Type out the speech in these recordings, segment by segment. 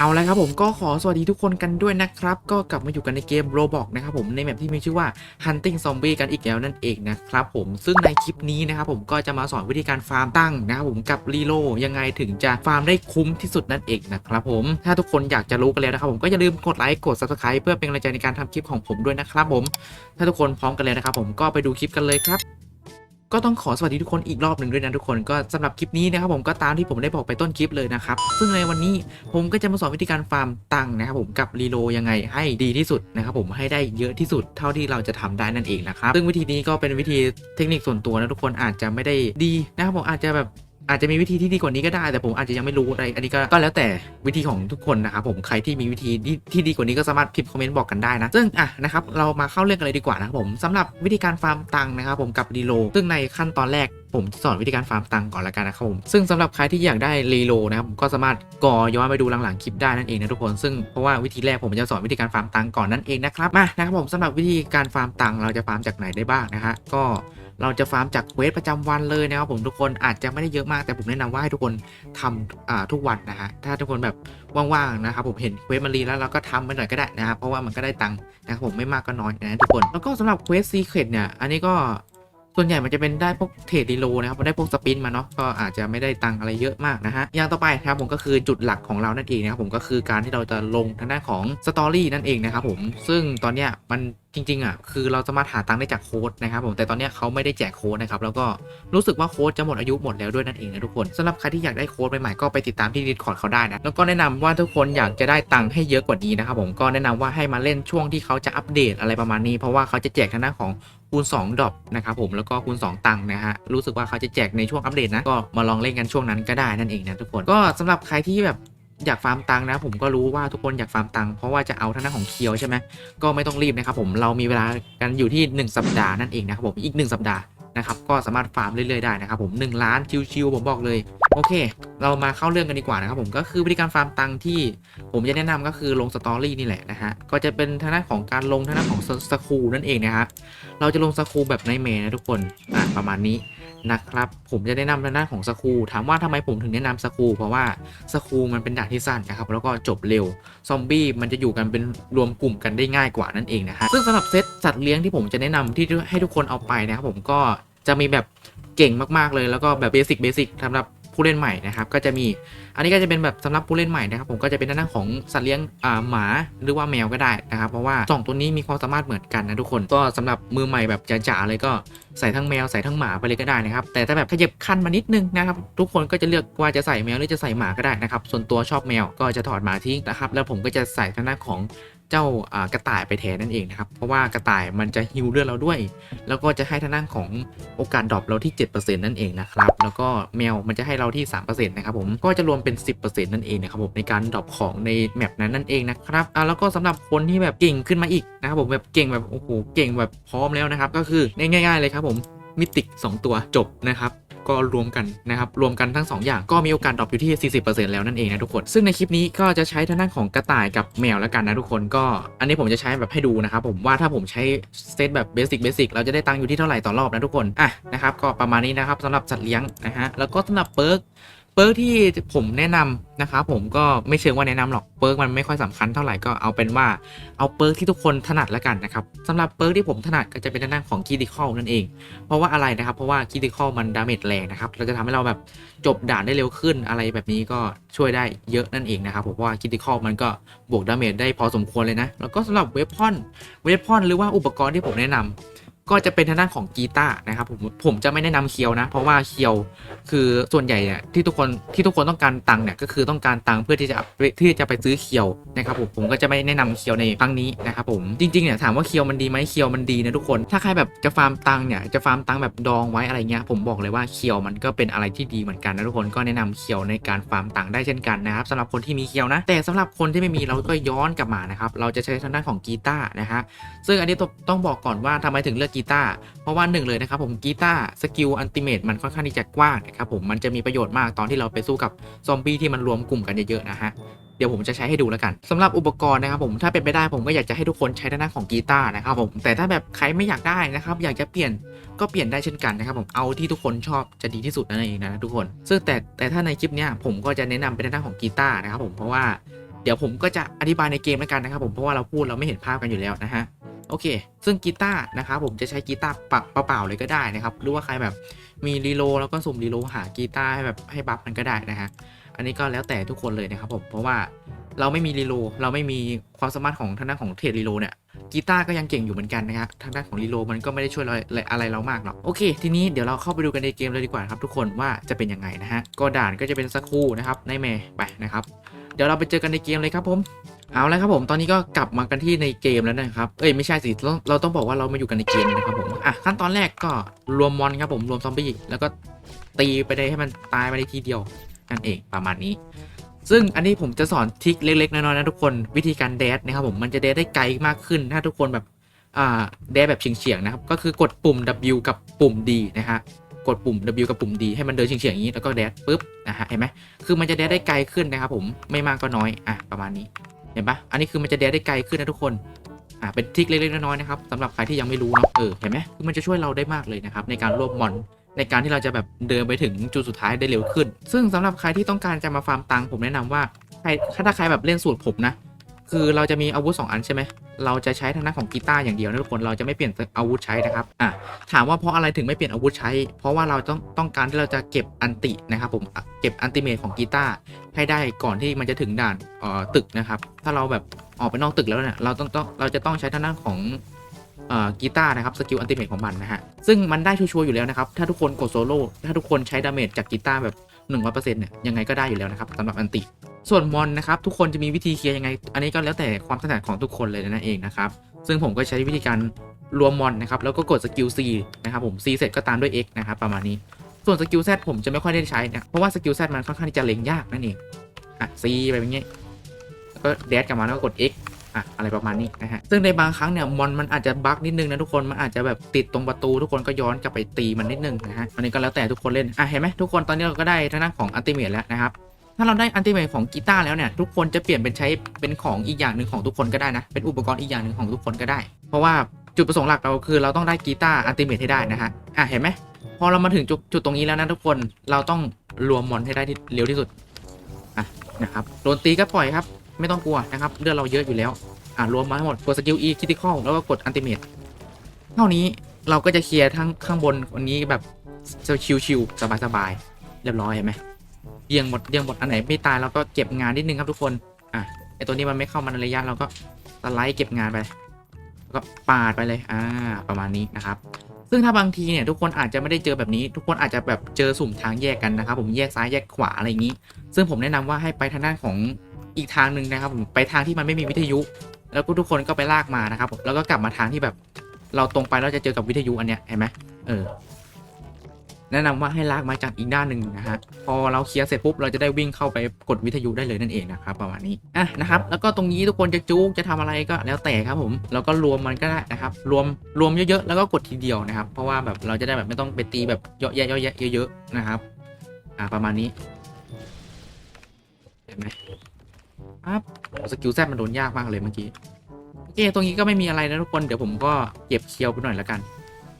เอาละครับผมก็ขอสวัสดีทุกคนกันด้วยนะครับ ก็กลับมาอยู่กันในเกม Roblox นะครับผมในแมปที่มีชื่อว่า Hunting Zombie กันอีกแล้วนั่นเองนะครับผมซึ่งในคลิปนี้นะครับผมก็จะมาสอนวิธีการฟาร์มตั้งนะครับผมกับรีโลยังไงถึงจะฟาร์มได้คุ้มที่สุดนั่นเองนะครับผมถ้าทุกคนอยากจะรู้กันแล้วนะครับผมก็อย่าลืมกดไลค์กด Subscribe เพื่อเป็นกำลังใจในการทำคลิปของผมด้วยนะครับผมถ้าทุกคนพร้อมกันแล้วนะครับผมก็ไปดูคลิปกันเลยครับ ก็ต้องขอสวัสดีทุกคนอีกรอบหนึ่งด้วยนะทุกคนก็สำหรับคลิปนี้นะครับผมก็ตามที่ผมได้บอกไปต้นคลิปเลยนะครับ ซึ่งในวันนี้ผมก็จะมาสอนวิธีการฟาร์มตังค์นะครับผมกับรีโลยังไงให้ดีที่สุดนะครับผมให้ได้เยอะที่สุดเท่าที่เราจะทำได้นั่นเองนะครับซึ่งวิธีนี้ก็เป็นวิธีเทคนิคส่วนตัวนะทุกคนอาจจะไม่ได้ดีนะครับผมอาจจะแบบ อาจจะมีวิธีที่ดีกว่านี้ก็ได้ แต่ผมอาจจะยังไม่รู้อะไร อันนี้ก็ก็แล้วแต่วิธีของทุกคนนะครับผมใครที่มีวิธีที่ที่ดีกว่านี้ก็สามารถพิมพ์คอมเมนต์บอกกันได้นะซึ่งอะนะครับเรามาเข้าเรื่องกันเลยดีกว่านะครับผมสำหรับวิธีการฟาร์มตังค์นะครับผมกับดีโลซึ่งในขั้นตอนแรกผมจะสอนวิธีการฟาร์มตังก่อนละกันนะครับผมซึ่งสำหรับใครที่อยากได้รีโลนะครับผมก็สามารถก่อย้อนไปดูหลังๆคลิปได้นั่นเองนะทุกคนซึ่งเพราะว่าวิธีแรกผมจะสอนวิธีการฟาร์มตังก่อนนั่นเองนะครับมานะครับผมสำหรับวิธีการฟาร์มตังเราจะฟาร์มจากไหนได้บ้างนะฮะก็เราจะฟาร์มจากเควสประจำวันเลยนะครับผมทุกคนอาจจะไม่ได้เยอะมากแต่ผมแนะนำว่าให้ทุกคนทำทุกวันนะฮะถ้าทุกคนแบบว่างๆนะครับผมเห็นเควสมันรีแล้วเราก็ทำไปหน่อยก็ได้นะครับเพราะว่ามันก็ได้ตังค์นะครับผมไม่มากก็น้อยนะทุกคนแล้วก็สำหรับเควสซีเครตเนี่ยอันนี้ก็ ส่วนใหญ่มันจะเป็นได้พวกเทรดดีโลนะครับได้พวกสปินมาเนาะก็อาจจะไม่ได้ตังอะไรเยอะมากนะฮะอย่างต่อไปนะครับผมก็คือจุดหลักของเรานั่นเองนะครับผมก็คือการที่เราจะลงทางด้านของสตอรี่นั่นเองนะครับผมซึ่งตอนเนี้ยมันจริงๆอะคือเราสามารถหาตังค์ได้จากโค้ดนะครับผมแต่ตอนเนี้ยเขาไม่ได้แจกโค้ดนะครับแล้วก็รู้สึกว่าโค้ดจะหมดอายุหมดแล้วด้วยนั่นเองนะทุกคนสำหรับใครที่อยากได้โค้ดใหม่ๆก็ไปติดตามที่ดิสคอร์ดเขาได้นะแล้วก็แนะนำว่าทุกคนอยากจะได้ตังค์ให้เยอะกว่านี้นะครับผมก็แนะนำว่าให้มาเล่นช่วงที่เขาจะอัปเดตอะไรประมาณนี้ เพราะว่าเขาจะแจกทางด้านของ คูณ2ดรอปนะครับผมแล้วก็คูณ 2 ตังค์นะฮะรู้สึกว่าเขาจะแจกในช่วงอัปเดตนะก็มาลองเล่นกันช่วงนั้นก็ได้นั่นเองนะทุกคนก็สำหรับใครที่แบบอยากฟาร์มตังค์นะผมก็รู้ว่าทุกคนอยากฟาร์มตังค์เพราะว่าจะเอาทางด้นของเคียวใช่ไหมก็ไม่ต้องรีบนะครับผมเรามีเวลากันอยู่ที่ 1 สัปดาห์นั่นเองนะครับผมอีก 1 สัปดาห์ นะครับก็สามารถฟาร์มเรื่อยๆได้นะครับผม1ล้านชิวๆผมบอกเลยโอเค เรามาเข้าเรื่องกันดีกว่านะครับผมก็คือวิธีการฟาร์มตังค์ที่ ผมจะแนะนำก็คือลงสตอรี่นี่แหละนะฮะก็จะเป็นทางด้านของการลงทางด้านของสคูนั่นเองนะฮะเราจะลงสคูแบบในเมนะทุกคนอ่าประมาณนี้นะครับผมจะแนะนำทางด้านของสคูถามว่าทำไมผมถึงแนะนำสคูเพราะว่าสคูมันเป็นด่านที่สั้นนะครับแล้วก็จบเร็วซอมบี้มันจะอยู่กันเป็นรวมกลุ่มกันได้ง่ายกว่านั่นเองนะฮะซึ่งสำหรับเซตสัตว์เลี้ยงที่ผมจะแนะนำที่ให้ทุกคนเอาไปนะครับผมก็ จะมีแบบเก่งมากๆเลยแล้วก็แบบเบสิกเบสิกสำหรับผู้เล่นใหม่นะครับก็จะมีอันนี้ก็จะเป็นแบบสำหรับผู้เล่นใหม่นะครับผมก็จะเป็นด้านหน้าของสัตว์เลี้ยงอ่าหมาหรือว่าแมวก็ได้นะครับเพราะว่าสองตัวนี้มีความสามารถเหมือนกันนะทุกคนก็สำหรับมือใหม่แบบจ๋าๆเลยก็ใส่ทั้งแมวใส่ทั้งหมาไปเลยก็ได้นะครับแต่ถ้าแบบขยับขั้นมานิดนึงนะครับทุกคนก็จะเลือกว่าจะใส่แมวหรือจะใส่หมาก็ได้นะครับส่วนตัวชอบแมวก็จะถอดหมาทิ้งนะครับแล้วผมก็จะใส่ทางด้านของ เจ้ากระต่ายไปแทนนั่นเองนะครับ เพราะว่ากระต่ายมันจะฮิวเลือดเราด้วย แล้วก็จะให้ทางด้านของโอกาสดรอปเราที่ 7%นั่นเองนะครับ แล้วก็แมวมันจะให้เราที่ 3%นะครับผม ก็จะรวมเป็น 10%นั่นเองนะครับผมในการดรอปของในแมปนั้นนั่นเองนะครับอ่าแล้วก็สำหรับคนที่แบบเก่งขึ้นมาอีกนะครับผมแบบเก่งแบบโอ้โหเก่งแบบพร้อมแล้วนะครับ ก็คือง่ายๆเลยครับผมมิติก2ตัวจบนะครับ ก็รวมกันนะครับรวมกันทั้ง 2 อย่างก็มีโอกาสดรอปอยู่ที่ 40%แล้วนั่นเองนะทุกคน ซึ่งในคลิปนี้ก็จะใช้ทางด้านของกระต่ายกับแมวแล้วกันนะทุกคนก็อันนี้ผมจะใช้แบบให้ดูนะครับผมว่าถ้าผมใช้เซตแบบเบสิกเบสิกเราจะได้ตังค์อยู่ที่เท่าไหร่ต่อรอบนะทุกคนอะนะครับก็ประมาณนี้นะครับสำหรับสัตว์เลี้ยงนะฮะแล้วก็สำหรับเปิร์ก เปิร์กที่ผมแนะนำนะครับผมก็ไม่เชิงว่าแนะนำหรอกเปิร์กมันไม่ค่อยสำคัญเท่าไหร่ก็เอาเป็นว่าเอาเปิร์กที่ทุกคนถนัดแล้วกันนะครับสำหรับเปิร์กที่ผมถนัดก็จะเป็นด้านของคีดิคอลนั่นเอง เพราะว่าอะไรนะครับ เพราะว่าคิติคอลมันดาเมจแรงนะครับเราจะทำให้เราแบบจบด่านได้เร็วขึ้นอะไรแบบนี้ก็ช่วยได้เยอะนั่นเองนะครับผมเพราะว่าคิติคอลมันก็บวกดาเมจได้พอสมควรเลยนะแล้วก็สำหรับเวพอนเวพอนหรือว่าอุปกรณ์ที่ผมแนะนำ ก็จะเป็นทางด้านของกีตาร์นะครับผมผมจะไม่แนะนำเคียวนะ เพราะว่าเคียวคือส่วนใหญ่เนี่ยที่ทุกคนที่ทุกคนต้องการตังค์เนี่ยก็คือต้องการตังค์เพื่อที่จะที่จะไปซื้อเคียวนะครับผมผมก็จะไม่แนะนำเคียวในครั้งนี้นะครับผมจริงๆเนี่ยถามว่าเคียวมันดีไหมเคียวมันดีนะทุกคน ถ้าใครแบบจะฟาร์มตังค์เนี่ยจะฟาร์มตังค์แบบดองไว้อะไรเงี้ยผมบอกเลยว่าเคียวมันก็เป็นอะไรที่ดีเหมือนกันนะทุกคนก็แนะนำเคียวในการฟาร์มตังค์ได้เช่นกันนะครับสำหรับคนที่มีเคียวนะ แต่สำหรับคนที่ไม่มีเราก็ย้อนกลับมานะครับเราจะใช้ทางด้านของกีตาร์นะฮะซึ่งอันนี้ต้องบอกก่อนว่าทำไมถึงเลือกกีตาร์เพราะว่าหนึ่งเลยนะครับผมกีตาร์สกิลอันติเมตมันค่อนข้างที่จะกว้างนะครับผมมันจะมีประโยชน์มากตอนที่เราไปสู้กับซอมบี้ที่มันรวมกลุ่มกันเยอะๆนะฮะเดี๋ยวผมจะใช้ให้ดูแล้วกันสำหรับอุปกรณ์นะครับผมถ้าเป็นไปได้ผมก็อยากจะให้ทุกคนใช้ด้านหน้าของกีตาร์นะครับผมแต่ถ้าแบบใครไม่อยากได้นะครับอยากจะเปลี่ยนก็เปลี่ยนได้เช่นกันนะครับผมเอาที่ทุกคนชอบจะดีที่สุดนั่นเองนะทุกคน ซึ่งแต่แต่ถ้าในคลิปเนี้ยผมก็จะแนะนำเป็นด้านหน้าของกีตาร์นะครับผมเพราะว่าเดี๋ยวผมก็จะอธิบายในเกมแล้วกันนะครับผมเพราะว่าเราพูดเราไม่เห็นภาพกันอยู่แล้วนะฮะ โอเค ซึ่งกีตาร์นะครับผมจะใช้กีตาร์ปะเปล่าๆเลยก็ได้นะครับ หรือว่าใครแบบมีรีโลแล้วก็สุ่มรีโลหากีตาร์ให้แบบให้บัฟมันก็ได้นะฮะ อันนี้ก็แล้วแต่ทุกคนเลยนะครับผม เพราะว่าเราไม่มีรีโลเราไม่มีความสามารถของทางด้านของเทรดรีโลเนี่ย กีตาร์ก็ยังเก่งอยู่เหมือนกันนะครับทางด้านของรีโลมันก็ไม่ได้ช่วยเราอะไรเรามากหรอก โอเค ทีนี้เดี๋ยวเราเข้าไปดูกันในเกมเลยดีกว่าครับทุกคนว่าจะเป็นยังไงนะฮะ ก็ด่านก็จะเป็นสักครู่นะครับในเมย์ไปนะครับ เดี๋ยวเราไปเจอกันในเกมเลยครับผม เอาและครับผมตอนนี้ก็กลับมากันที่ในเกมแล้วนะครับเอ้ยไม่ใช่สิเราเราต้องบอกว่าเรามาอยู่กันในเกมนะครับผมอะขั้นตอนแรกก็รวมมอนครับผมรวมซอมบี้แล้วก็ตีไปได้ให้มันตายไปได้ทีเดียวนั่นเองประมาณนี้ ซึ่งอันนี้ผมจะสอนทริคเล็กๆน้อยๆนะทุกคนวิธีการแดดนะครับผมมันจะแดดได้ไกลมากขึ้นถ้าทุกคนแบบอ่าแดดแบบเฉียงๆนะครับก็คือกดปุ่ม W กับปุ่ม D นะฮะกดปุ่ม W กับปุ่ม D ให้มันเดินเฉียงๆอย่างนี้แล้วก็แดดปุ๊บนะฮะเห็นไหมคือมันจะแดดได้ไกลขึ้นนะครับผมไม่มากก็น้อยอะประมาณนี้ ห็นปะอันนี้คือมันจะแดดได้ไกลขึ้นนะทุกคนอ่าเป็นทริคเล็กๆน้อยๆนะครับสำหรับใครที่ยังไม่รู้นะเออเห็นไหมคือมันจะช่วยเราได้มากเลยนะครับในการรวบมอนในการที่เราจะแบบเดินไปถึงจุดสุดท้ายได้เร็วขึ้น ซึ่งสำหรับใครที่ต้องการจะมาฟาร์มตังค์ผมแนะนำว่าใครถ้าใครแบบเล่นสูตรผมนะ คือเราจะมีอาวุธ 2 อันใช่ไหม เราจะใช้ทางด้านของกีตาร์อย่างเดียวนะทุกคนเราจะไม่เปลี่ยนอาวุธใช้นะครับอะถามว่าเพราะอะไรถึงไม่เปลี่ยนอาวุธใช้ เพราะว่าเราต้องต้องการที่เราจะเก็บอันตินะครับผมเก็บอันติเมทของกีตาร์ให้ได้ก่อนที่มันจะถึงด่านเอ่อตึกนะครับ ถ้าเราแบบออกไปนอกตึกแล้วเนี่ยเราต้องต้องเราจะต้องใช้ทางด้านของเอ่อกีตาร์นะครับสกิลอันติเมทของมันนะฮะซึ่งมันได้ชัวร์อยู่แล้วนะครับถ้าทุกคนกดโซโล่ถ้าทุกคนใช้ดาเมจจากกีตาร์แบบ100%เนี่ยยังไงก็ได้อยู่แล้วนะครับสำหรับอันติ ส่วนมอนนะครับทุกคนจะมีวิธีเคลียร์ยังไง อันนี้ก็แล้วแต่ความถนัดของทุกคนเลยนั่นเองนะครับซึ่งผมก็ใช้วิธีการรวมมอนนะครับแล้วก็กดสกิล C นะครับผม C เสร็จก็ตามด้วย X นะครับประมาณนี้ ส่วนสกิล Z ผมจะไม่ค่อยได้ใช้นะเพราะว่าสกิล Z มันค่อนข้างที่จะเล็งยากนั่นเองอะ C ไปแบบนี้แล้วก็แดดกลับมาแล้วก็กด X อะอะไรประมาณนี้นะฮะซึ่งในบางครั้งเนี่ยมอนมันอาจจะบั๊กนิดนึงนะทุกคนมันอาจจะแบบติดตรงประตูทุกคนก็ย้อนกลับไปตีมันนิดนึงนะฮะอันนี้ก็แล้วแต่ทุกคนเล่นอะเห็นไหมทุกคนตอนนี้เราก็ได้ทางด้านของอัลติเมทแล้วนะครับ ถ้าเราได้อัลติเมทของกีตาร์แล้วเนี่ยทุกคนจะเปลี่ยนเป็นใช้เป็นของอีกอย่างหนึ่งของทุกคนก็ได้นะ เป็นอุปกรณ์อีกอย่างหนึ่งของทุกคนก็ได้ เพราะว่าจุดประสงค์หลักเราคือเราต้องได้กีตาร์อัลติเมทให้ได้นะฮะอะเห็นไหมพอเรามาถึงจุดจุดตรงนี้แล้วนะทุกคนเราต้องรวมมอนให้ได้ที่เร็วที่สุดอะนะครับโดนตีก็ปล่อยครับ ไม่ต้องกลัวนะครับเลือดเราเยอะอยู่แล้วอ่ารวมมาให้หมดกดสกิล E คิติคอลแล้วก็กดอันติเมทเท่านี้เราก็จะเคลียร์ทั้งข้างบนวันนี้แบบชิวๆสบายๆเรียบร้อยเห็นไหม เยียงหมดเยียงหมดอันไหนไม่ตายเราก็เก็บงานนิดนึงครับทุกคนอะไอตัวนี้มันไม่เข้ามาในระยะเราก็สไลด์เก็บงานไปแล้วก็ปาดไปเลยอ่าประมาณนี้นะครับ ซึ่งถ้าบางทีเนี่ยทุกคนอาจจะไม่ได้เจอแบบนี้ ทุกคนอาจจะแบบเจอสุ่มทางแยกกันนะครับ ผมแยกซ้ายแยกขวาอะไรอย่างนี้ ซึ่งผมแนะนำว่าให้ไปทางด้านของอีกทางหนึ่งนะครับผมไปทางที่มันไม่มีวิทยุ แล้วก็ทุกคนก็ไปลากมานะครับผมแล้วก็กลับมาทางที่แบบเราตรงไปแล้วจะเจอกับวิทยุอันเนี้ยเห็นไหมเออ แนะนำว่าให้ลากมาจากอีกด้านหนึ่งนะฮะพอเราเคลียร์เสร็จปุ๊บเราจะได้วิ่งเข้าไปกดวิทยุได้เลยนั่นเองนะครับประมาณนี้อะนะครับแล้วก็ตรงนี้ทุกคนจะจุกจะทำอะไรก็แล้วแต่ครับผมแล้วก็รวมมันก็ได้นะครับรวมรวมเยอะๆแล้วก็กดทีเดียวนะครับ เพราะว่าแบบเราจะได้แบบไม่ต้องไปตีแบบเยอะแยะเยอะแยะเยอะๆนะครับอะประมาณนี้เห็นไหมปั๊บสกิลแซดมันโดนยากมากเลยเมื่อกี้โอเคตรงนี้ก็ไม่มีอะไรนะทุกคนเดี๋ยวผมก็เก็บเคียวไปหน่อยละกัน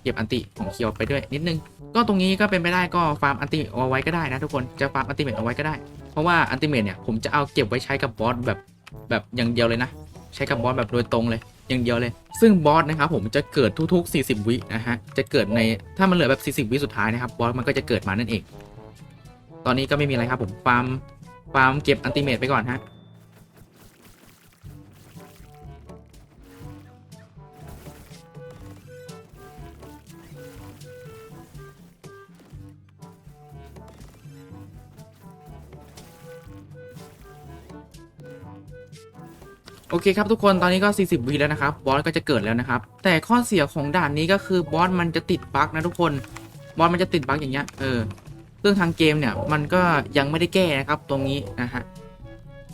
ก็บอันติของเคียวไปด้วยนิดนึง ก็ตรงนี้ก็เป็นไปได้ก็ฟาร์มอันติเอาไว้ก็ได้นะทุกคนจะฟาร์มอันติเมทเอาไว้ก็ได้ เพราะว่าอันติเมทเนี่ยผมจะเอาเก็บไว้ใช้กับบอสแบบแบบอย่างเดียวเลยนะ ใช้กับบอสแบบโดยตรงเลยอย่างเดียวเลย ซึ่งบอสนะครับผมจะเกิดทุกๆ 40 วินะฮะจะเกิดในถ้ามันเหลือแบบ 40 วิสุดท้ายนะครับบอสมันก็จะเกิดมานั่นเอง ตอนนี้ก็ไม่มีอะไรครับผมฟาร์มฟาร์มเก็บอันติเมทไปก่อนฮะ โอเคครับทุกคนตอนนี้ก็ 40วิแล้วนะครับบอสก็จะเกิดแล้วนะครับ แต่ข้อเสียของด่านนี้ก็คือบอสมันจะติดบั๊กนะทุกคนบอสมันจะติดบั๊กอย่างเงี้ยเออซึ่งทางเกมเนี่ยมันก็ยังไม่ได้แก้นะครับตรงนี้นะฮะ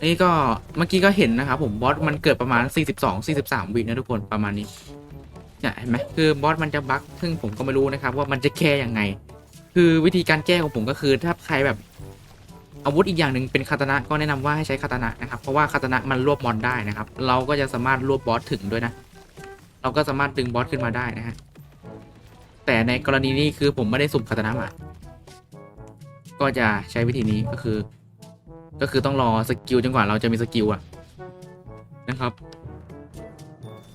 นี่ก็เมื่อกี้ก็เห็นนะครับผมบอสมันเกิดประมาณ 42 43วินะทุกคนประมาณนี้เนี่ยเห็นไหมคือบอสมันจะบั๊กซึ่งผมก็ไม่รู้นะครับว่ามันจะแก้ยังไง คือวิธีการแก้ของผมก็คือถ้าใครแบบ อาวุธอีกอย่างหนึ่งเป็นคาตานะก็แนะนำว่าให้ใช้คาตานะนะครับ เพราะว่าคาตานะมันรวบมอนได้นะครับ เราก็จะสามารถรวบบอสถึงด้วยนะ เราก็สามารถดึงบอสขึ้นมาได้นะฮะ แต่ในกรณีนี้คือผมไม่ได้สุ่มคาตานะมาก็จะใช้วิธีนี้ก็คือ ก็คือต้องรอสกิลจนกว่าเราจะมีสกิลอะนะครับ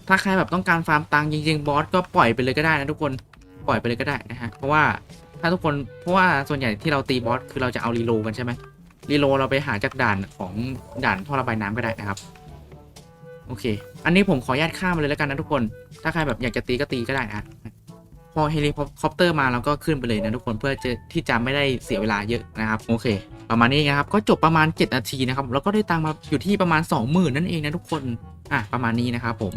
ถ้าใครแบบต้องการฟาร์มตังค์จริงๆบอสก็ปล่อยไปเลยก็ได้นะทุกคนปล่อยไปเลยก็ได้นะฮะเพราะว่าถ้าทุกคนเพราะว่าส่วนใหญ่ที่เราตีบอสคือเราจะเอารีโลกันใช่ไหม รีโลเราไปหาจากด่านของด่านท่อระบายน้ำก็ได้นะครับ โอเค อันนี้ผมขออนุญาตข้ามเลยแล้วกันนะทุกคน ถ้าใครแบบอยากจะตีก็ตีก็ได้นะพอเฮลิคอปเตอร์มาเราก็ขึ้นไปเลยนะทุกคนเพื่อจะที่จะไม่ได้เสียเวลาเยอะนะครับโอเค ประมาณนี้นะครับก็จบประมาณ 7 นาทีนะครับแล้วก็ได้ตังมาอยู่ที่ประมาณ 20,000 นั่นเองนะทุกคนอะประมาณนี้นะครับผม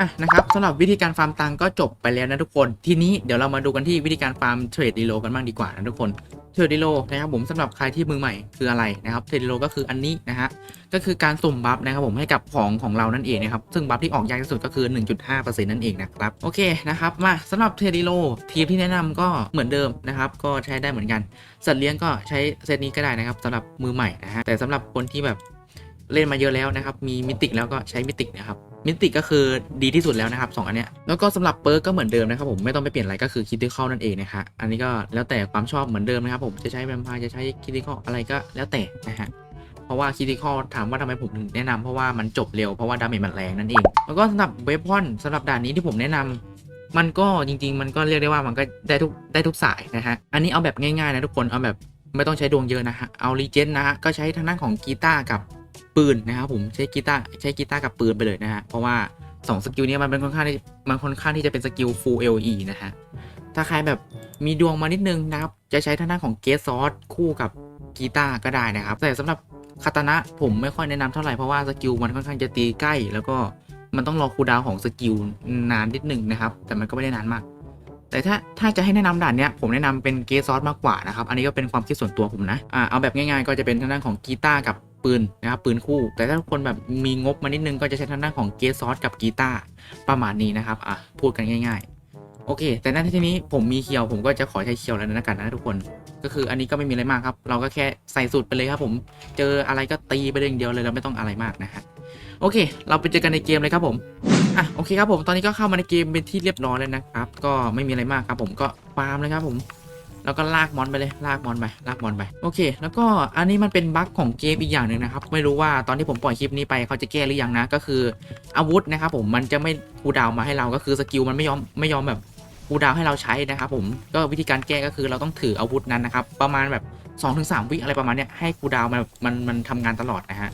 อะนะครับสำหรับวิธีการฟาร์มตังก็จบไปแล้วนะทุกคน ทีนี้เดี๋ยวเรามาดูกันที่วิธีการฟาร์มเทรดดีโลกันบ้างดีกว่านะทุกคนเทรดดีโลนะครับผมสำหรับใครที่มือใหม่คืออะไรนะครับเทรดดีโลก็คืออันนี้นะฮะก็คือการสุ่มบัฟนะครับผมให้กับของของเรานั่นเองนะครับซึ่งบัฟที่ออกยากที่สุดก็คือ 1.5%นั่นเองนะครับโอเคนะครับมาสำหรับเทรดดีโลทีมที่แนะนำก็เหมือนเดิมนะครับก็ใช้ได้เหมือนกันสัตว์เลี้ยงก็ใช้เซตนี้ก็ได้นะครับสำหรับมือใหม่นะฮะแต่สำหรับคนที่แบบเล่นมาเยอะแล้วนะครับมีมิติแล้วก็ใช้มิตินะครับ มิติก็คือดีที่สุดแล้วนะครับสองอันเนี้ยแล้วก็สำหรับเปิร์กก็เหมือนเดิมนะครับผมไม่ต้องไปเปลี่ยนอะไรก็คือคิดที่เข้านั่นเองนะฮะอันนี้ก็แล้วแต่ความชอบเหมือนเดิมนะครับผมจะใช้แวมไพร์จะใช้คิดที่เข้าอะไรก็แล้วแต่นะฮะเพราะว่าคิดที่เข้าถามว่าทำไมผมถึงแนะนำเพราะว่ามันจบเร็วเพราะว่าดาเมจมันแรงนั่นเองแล้วก็สำหรับเวพอนสำหรับด่านนี้ที่ผมแนะนำมันก็จริง ๆ มันก็เรียกได้ว่ามันก็ได้ทุกได้ทุกสายนะฮะ อันนี้เอาแบบง่ายๆนะทุกคน เอาแบบไม่ต้องใช้ดวงเยอะนะฮะ เอารีเจนนะฮะ ก็ใช้ทางด้านของกีตาร์กับ ปืนนะครับผมใช้กีตาร์ใช้กีตาร์กับปืนไปเลยนะฮะเพราะว่า 2 สกิลนี้มันเป็นค่อนข้างที่มันค่อนข้างที่จะเป็นสกิล full LE นะฮะถ้าใครแบบมีดวงมานิดนึงนะครับ จะใช้ท่างด้านของเกสซอสคู่กับกีตาร์ก็ได้นะครับ แต่สำหรับคาตานะผมไม่ค่อยแนะนำเท่าไหร่ เพราะว่าสกิลมันค่อนข้างจะตีใกล้ แล้วก็มันต้องรอคูดาวของสกิลนานนิดนึงนะครับ แต่มันก็ไม่ได้นานมาก แต่ถ้าถ้าจะให้แนะนำด่านเนี้ยผมแนะนำเป็นเกสซอสมากกว่านะครับ อันนี้ก็เป็นความคิดส่วนตัวผมนะอ่าเอาแบบง่ายๆ ก็จะเป็นทางด้านของกีตาร์กับ ปืนนะครับปืนคู่ แต่ถ้าคนแบบมีงบมานิดนึงก็จะใช้ทางด้านของเกสซอสกับกีตาร์ประมาณนี้นะครับอะพูดกันง่าย ๆ โอเค แต่ในที่นี้ผมมีเคียวผมก็จะขอใช้เคียวแล้วนะกันนะทุกคน ก็คืออันนี้ก็ไม่มีอะไรมากครับ เราก็แค่ใส่สูตรไปเลยครับผมเจออะไรก็ตีไปเลยอย่างเดียวเลยเราไม่ต้องอะไรมากนะฮะโอเค เราไปเจอกันในเกมเลยครับผมอะโอเคครับผมตอนนี้ก็เข้ามาในเกมเป็นที่เรียบร้อยแล้วนะครับ ก็ไม่มีอะไรมากครับผมก็ฟาร์มเลยครับผม แล้วก็ลากมอนไปเลยลากมอนไปลากมอนไปโอเค แล้วก็อันนี้มันเป็นบั๊กของเกมอีกอย่างหนึ่งนะครับไม่รู้ว่าตอนที่ผมปล่อยคลิปนี้ไปเขาจะแก้หรือยังนะก็คืออาวุธนะครับผมมันจะไม่คูดาวมาให้เราก็คือสกิลมันไม่ยอมไม่ยอมแบบคูดาวให้เราใช้นะครับผมก็วิธีการแก้ก็คือเราต้องถืออาวุธนั้นนะครับประมาณแบบ2-3วิอะไรประมาณเนี้ยให้คูดาวมันมันมันทำงานตลอดนะฮะ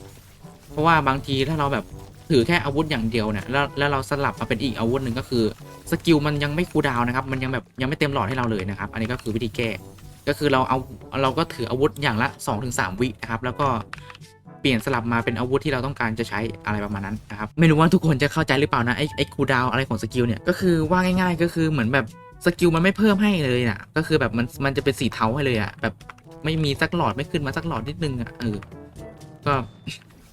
เพราะว่าบางทีถ้าเราแบบ ถือแค่อาวุธอย่างเดียวเนี่ยแล้วแล้วเราสลับมาเป็นอีกอาวุธหนึ่งก็คือสกิลมันยังไม่คูดาวนะครับ มันยังแบบยังไม่เต็มหลอดให้เราเลยนะครับ อันนี้ก็คือวิธีแก้ ก็คือเราเอาเราก็ถืออาวุธอย่างละ 2-3 วินะครับ แล้วก็เปลี่ยนสลับมาเป็นอาวุธที่เราต้องการจะใช้อะไรประมาณนั้นนะครับ ไม่รู้ว่าทุกคนจะเข้าใจหรือเปล่านะไอ้ไอ้คูดาวอะไรของสกิลเนี่ย ก็คือว่าง่ายๆ ก็คือเหมือนแบบสกิลมันไม่เพิ่มให้เลยนะก็คือแบบมันมันจะเป็นสีเทาให้เลยอะแบบไม่มีสักหลอดไม่ขึ้นมาสักหลอดนิดนึงอะเออก็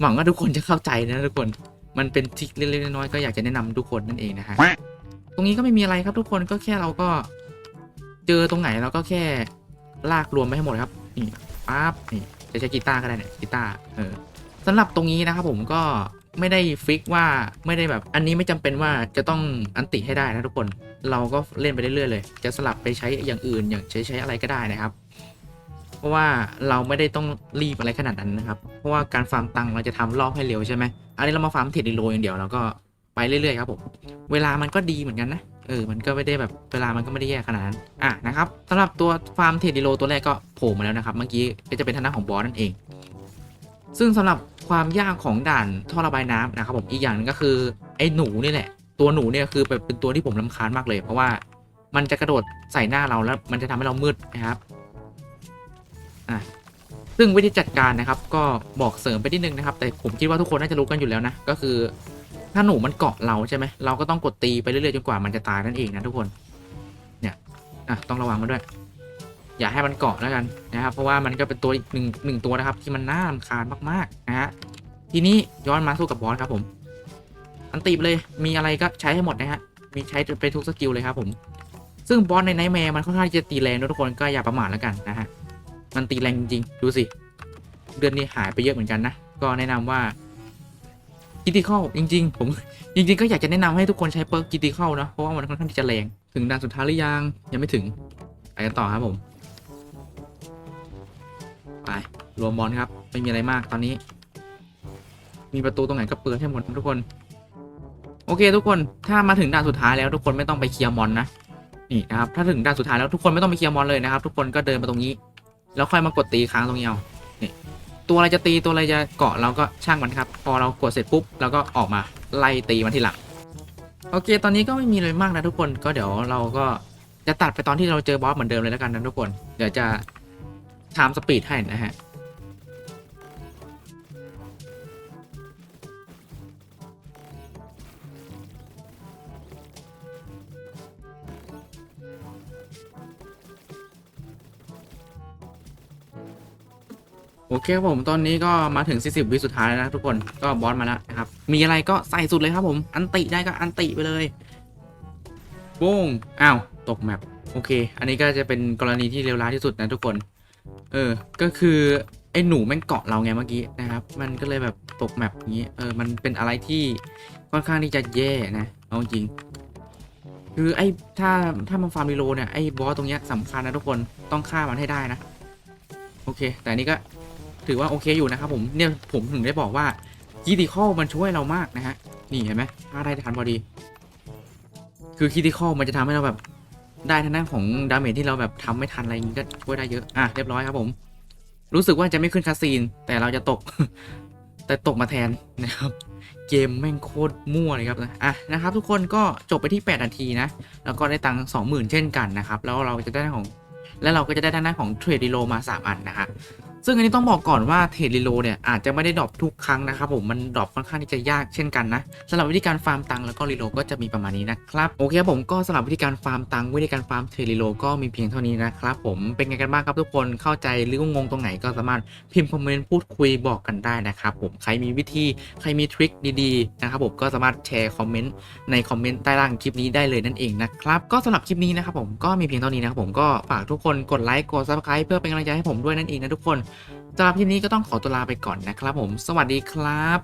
หวังว่าทุกคนจะเข้าใจนะทุกคน มันเป็นทริคเล็กๆน้อยๆก็อยากจะแนะนำทุกคนนั่นเองนะฮะตรงนี้ก็ไม่มีอะไรครับทุกคนก็แค่เราก็ เจอตรงไหนเราก็แค่ลากรวมไปให้หมดครับนี่ปั๊บนี่จะใช้กีตาร์ก็ได้เนี่ยกีตาร์เออสำหรับตรงนี้นะครับผมก็ไม่ได้ฟิกว่าไม่ได้แบบอันนี้ไม่จำเป็นว่าจะต้องอันติให้ได้นะทุกคน เราก็เล่นไปเรื่อยๆเลย จะสลับไปใช้อย่างอื่น อย่างใช้ใช้อะไรก็ได้นะครับ เพราะว่าเราไม่ได้ต้องรีบอะไรขนาดนั้นนะครับ เพราะว่าการฟาร์มตังค์เราจะทำรอบให้เร็วใช่ไหมอันนี้เรามาฟาร์มเทรดดีโลอย่างเดียวเราก็ไปเรื่อยๆครับผม เวลามันก็ดีเหมือนกันนะ เออ มันก็ไม่ได้แบบเวลามันก็ไม่ได้แย่ขนาดนั้น อะนะครับสำหรับตัวฟาร์มเทรดดีโลตัวแรกก็โผล่มาแล้วนะครับ เมื่อกี้ก็จะเป็นทางด้านของบอสนั่นเอง ซึ่งสำหรับความยากของด่านท่อระบายน้ำนะครับผม อีกอย่างหนึงก็คือไอ้หนูนี่แหละ ตัวหนูเนี่ยคือเป็นตัวที่ผมลำคาญมากเลย เพราะว่ามันจะกระโดดใส่หน้าเราแล้วมันจะทำให้เรามืดนะครับ อะซึ่งวิธีจัดการนะครับก็บอกเสริมไปนิดนึงนะครับ แต่ผมคิดว่าทุกคนน่าจะรู้กันอยู่แล้วนะก็คือ ถ้าหนูมันเกาะเราใช่ไหมเราก็ต้องกดตีไปเรื่อยๆจนกว่ามันจะตายนั่นเองนะทุกคน เนี่ยอะต้องระวังมันด้วย อย่าให้มันเกาะแล้วกันนะครับ เพราะว่ามันก็เป็นตัวอีกหนึ่งหนึ่งตัวนะครับ ที่มันน่ารำคาญมากๆนะฮะทีนี้ย้อนมาสู้กับบอสครับผมอันตีไปเลยมีอะไรก็ใช้ให้หมดนะฮะมีใช้ไปทุกสกิลเลยครับผม ซึ่งบอสในไนท์แมร์มันค่อนข้างจะตีแรงด้วยทุกคนก็อย่าประมาทแล้วกันนะฮะ มันตีแรงจริงๆดูสิเดือนนี้หายไปเยอะเหมือนกันนะ ก็แนะนำว่ากิติเข้าจริง ๆ ผมจริง ๆ ก็อยากจะแนะนำให้ทุกคนใช้เปิร์กกิติเข้านะเพราะว่ามันค่อนข้างที่จะแรง ถึงด่านสุดท้ายหรือยังยังไม่ถึงไปกันต่อครับผมไปรวมบอลครับไม่มีอะไรมากตอนนี้ มีประตูตรงไหนก็เปิดให้หมดทุกคน โอเค ทุกคนถ้ามาถึงด่านสุดท้ายแล้วทุกคนไม่ต้องไปเคลียร์มอนนะนี่นะครับถ้าถึงด่านสุดท้ายแล้วทุกคนไม่ต้องไปเคลียร์มอนเลยนะครับ ทุกคนก็เดินมาตรงนี้ แล้วค่อยมากดตีค้างตรงนี้เอานี่ตัวอะไรจะตีตัวอะไรจะเกาะเราก็ช่างมันครับ พอเรากดเสร็จปุ๊บเราก็ออกมาไล่ตีมันทีหลังโอเค ตอนนี้ก็ไม่มีอะไรมากนะทุกคนก็เดี๋ยวเราก็จะตัดไปตอนที่เราเจอบอสเหมือนเดิมเลยแล้วกันนะทุกคน เดี๋ยวจะไทม์สปีดให้นะฮะ โอเคครับผมตอนนี้ก็มาถึง 40 วิสุดท้ายแล้วนะทุกคนก็บอสมาแล้วนะครับ มีอะไรก็ใส่สุดเลยครับผม อันติได้ก็อันติไปเลยโป้งอ้าว ตกแมปโอเค อันนี้ก็จะเป็นกรณีที่เลวร้ายที่สุดนะทุกคน เออ ก็คือ ไอ้หนูแม่งเกาะเราไงเมื่อกี้นะครับ มันก็เลยแบบตกแมปอย่างนี้ เออ มันเป็นอะไรที่ค่อนข้างที่จะแย่นะ เอาจริง คือไอ้ถ้าถ้ามันฟาร์มรีโลเนี่ยไอ้บอสตรงเนี้ยสำคัญนะทุกคน ต้องฆ่ามันให้ได้นะ โอเค แต่นนี้ก็ ถือว่าโอเคอยู่นะครับผมเนี่ยผมถึงได้บอกว่าคีติคอลมันช่วยเรามากนะฮะนี่เห็นไหมถ้าได้ทันพอดี คือคีติคอลมันจะทำให้เราแบบได้ทางด้านของดาเมจที่เราแบบทำไม่ทันอะไรอย่างงี้ก็ช่วยได้เยอะอะเรียบร้อยครับผม รู้สึกว่าจะไม่ขึ้นคาซีนแต่เราจะตก แต่ตกมาแทนนะครับเกมแม่งโคตรมั่วเลยครับนะอะนะครับ ทุกคนก็จบไปที่ 8 นาทีนะ แล้วก็ได้ตังค์20,000 เช่นกันนะครับ แล้วเราจะได้ของ แล้วเราก็จะได้ทางด้านของเทรดดิโลมา 3 อันนะครับ ซึ่งอันนี้ต้องบอกก่อนว่าเทรดรีโลเนี่ยอาจจะไม่ได้ดรอปทุกครั้งนะครับผมมันดรอปค่อนข้างที่จะยากเช่นกันนะสำหรับวิธีการฟาร์มตังค์แล้วก็รีโลก็จะมีประมาณนี้นะครับโอเคผมก็สำหรับวิธีการฟาร์มตังค์วิธีการฟาร์มเทรดรีโลก็มีเพียงเท่านี้นะครับผมเป็นไงกันบ้างครับทุกคนเข้าใจหรืองงตรงไหนก็สามารถพิมพ์คอมเมนต์พูดคุยบอกกันได้นะครับผมใครมีวิธีใครมีทริคดีๆนะครับผมก็สามารถแชร์คอมเมนต์ในคอมเมนต์ใต้ล่างคลิปนี้ได้เลยนั่นเองนะครับก็สำหรับคลิปนี้นะครับผมก็มีเพียงเท่านี้นะครับผมก็ฝากทุกคนกดไลค์กด subscribe เพื่อเป็นกำลังใจให้ผมด้วยนั่นเองนะทุกคน สำหรับที่นี้ก็ต้องขอตัวลาไปก่อนนะครับผม สวัสดีครับ